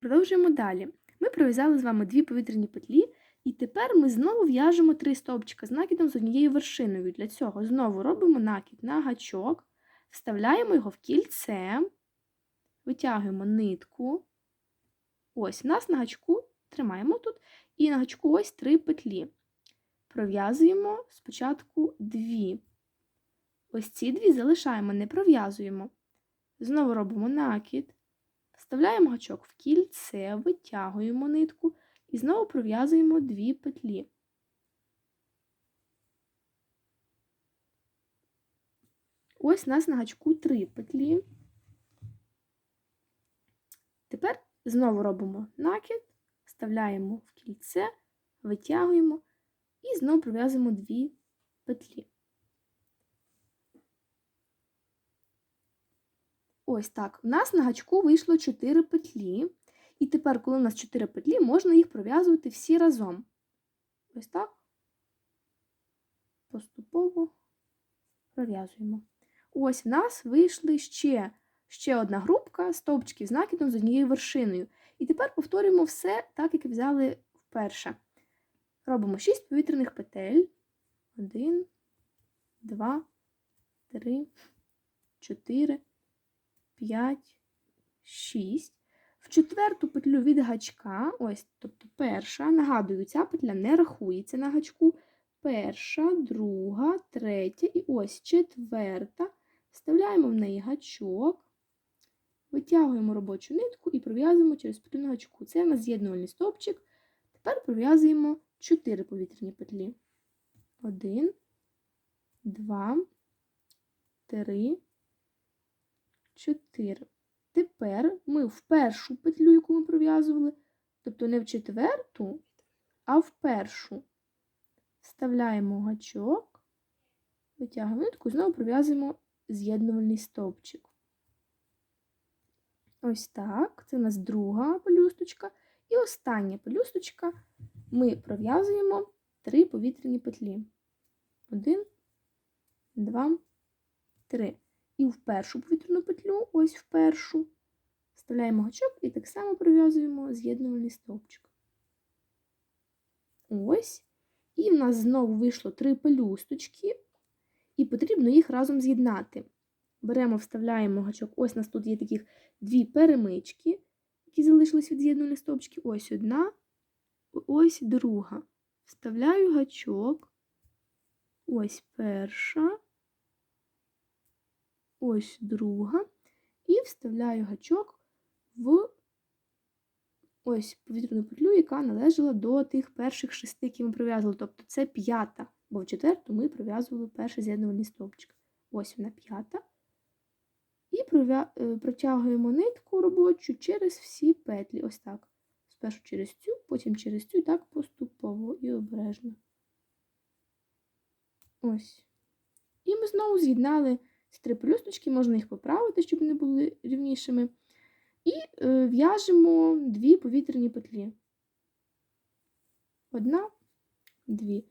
Продовжуємо далі. Ми пров'язали з вами дві повітряні петлі, і тепер ми знову в'яжемо три стовпчика з накидом з однією вершиною. Для цього знову робимо накид на гачок, вставляємо його в кільце, витягуємо нитку. Ось, у нас на гачку тримаємо тут, і на гачку ось три петлі. Пров'язуємо спочатку дві. Ось ці дві залишаємо, не пров'язуємо. Знову робимо накид. Вставляємо гачок в кільце, витягуємо нитку і знову пров'язуємо дві петлі. Ось у нас на гачку три петлі. Тепер знову робимо накид, вставляємо в кільце, витягуємо і знову пров'язуємо дві петлі. Ось так. У нас на гачку вийшло 4 петлі. І тепер, коли у нас 4 петлі, можна їх пров'язувати всі разом. Ось так. Поступово пров'язуємо. Ось в нас вийшли ще, ще одна групка стовпчиків з накидом з однією вершиною. І тепер повторюємо все так, як взяли вперше. Робимо 6 повітряних петель. 1, 2, 3, 4. 5, 6. В четверту петлю від гачка, ось, тобто перша, нагадую, ця петля не рахується на гачку. Перша, друга, третя і ось четверта. Вставляємо в неї гачок, витягуємо робочу нитку і пров'язуємо через петлю на гачку. Це у нас з'єднувальний стовпчик. Тепер пров'язуємо 4 повітряні петлі. 1, 2, 3, 4. Тепер ми в першу петлю, яку ми пров'язували, тобто не в четверту, а в першу, вставляємо гачок, витягуємо нитку і знову пров'язуємо з'єднувальний стовпчик. Ось так. Це у нас друга пелюсточка. І остання пелюсточка ми пров'язуємо три повітряні петлі. Один, два, три. І в першу повітряну петлю, ось в першу, вставляємо гачок і так само пров'язуємо з'єднувальний стовпчик. Ось. І в нас знову вийшло три пелюсточки, і потрібно їх разом з'єднати. Беремо, вставляємо гачок. Ось у нас тут є таких дві перемички, які залишились від з'єднувальних стовпчиків. Ось одна, ось друга. Вставляю гачок. Ось перша ось друга, і вставляю гачок в ось повітряну петлю, яка належала до тих перших шести, які ми пров'язували. Тобто це п'ята, бо в четверту ми пров'язували перший з'єднувальний стовпчик. Ось вона п'ята. І протягуємо нитку робочу через всі петлі. Ось так. Спершу через цю, потім через цю, так поступово і обережно. Ось. І ми знову з'єднали ці три пелюсточки, можна їх поправити, щоб вони були рівнішими. І е, в'яжемо дві повітряні петлі. Одна, дві.